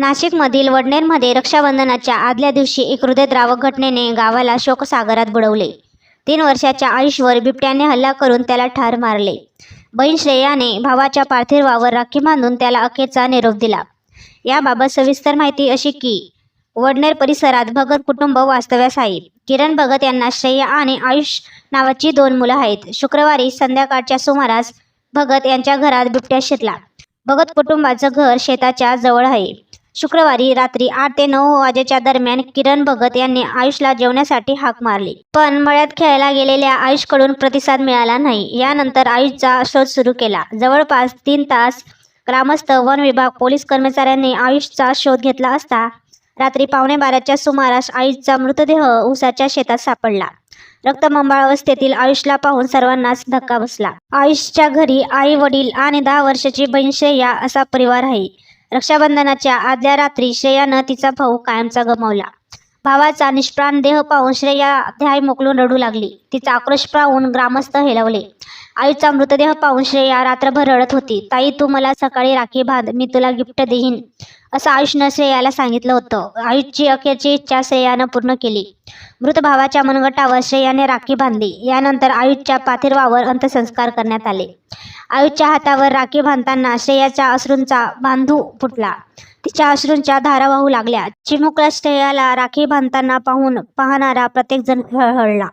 नाशिकमधील वडनेरमध्ये रक्षाबंधनाच्या आदल्या दिवशी एक हृदयद्रावक घटनेने गावाला शोकसागरात बुडवले. तीन वर्षाच्या आयुषवर बिबट्याने हल्ला करून त्याला ठार मारले. बहीण श्रेयाने भावाच्या पार्थिवावर राखी बांधून त्याला अखेरचा निरोप दिला. याबाबत सविस्तर माहिती अशी की वडनेर परिसरात भगत कुटुंब वास्तव्यास आहे. किरण भगत यांना श्रेया आणि आयुष नावाची दोन मुलं आहेत. शुक्रवारी संध्याकाळच्या सुमारास भगत यांच्या घरात बिबट्या शिरला. भगत कुटुंबाचं घर शेताच्या जवळ आहे. शुक्रवारी रात्री आठ ते नऊ वाजेच्या दरम्यान किरण भगत यांनी आयुषला जेवण्यासाठी हाक मारली. पण मळ्यात खेळायला गेलेल्या आयुषकडून प्रतिसाद मिळाला नाही. यानंतर आयुषचा शोध सुरू केला. जवळपास तीन तास ग्रामस्थ वन विभाग पोलीस कर्मचाऱ्यांनी आयुषचा शोध घेतला असता रात्री पावणे बाराच्या सुमारास आयुषचा मृतदेह ऊसाच्या शेतात सापडला. रक्तमंबाळ अवस्थेतील आयुषला पाहून सर्वांनाच धक्का बसला. आयुषच्या घरी आई वडील आणि दहा वर्षाची बहीण श्रेया असा परिवार आहे. रक्षाबंधनाच्या आदल्या रात्री श्रेयानं तिचा भाऊ कायमचा गमावला. भावाचा निष्प्राण देह पाहून श्रेया ध्याय मोकलून रडू लागली. तिचा आक्रोश पाहून ग्रामस्थ हेलवले. आईचा मृतदेह पाहून श्रेया रात्रभर रडत होती. ताई तू मला सकाळी राखी बांध. मी तुला गिफ्ट देईन. असं आयुषनं श्रेयाला सांगितलं होतं. आयुषची अखेरची इच्छा श्रेयानं पूर्ण केली. मृत भावाच्या मनगटावर श्रेयाने राखी बांधली. यानंतर आयुषच्या पाथिर्वावर अंत्यसंस्कार करण्यात आले. आयुच्या हातावर राखी बांधताना श्रेयाच्या अश्रूंचा बांधू फुटला. तिच्या अश्रूंच्या धारा वाहू लागल्या. चिमुकल्या श्रेयाला राखी बांधताना पाहून पाहणारा प्रत्येकजण हळहळला.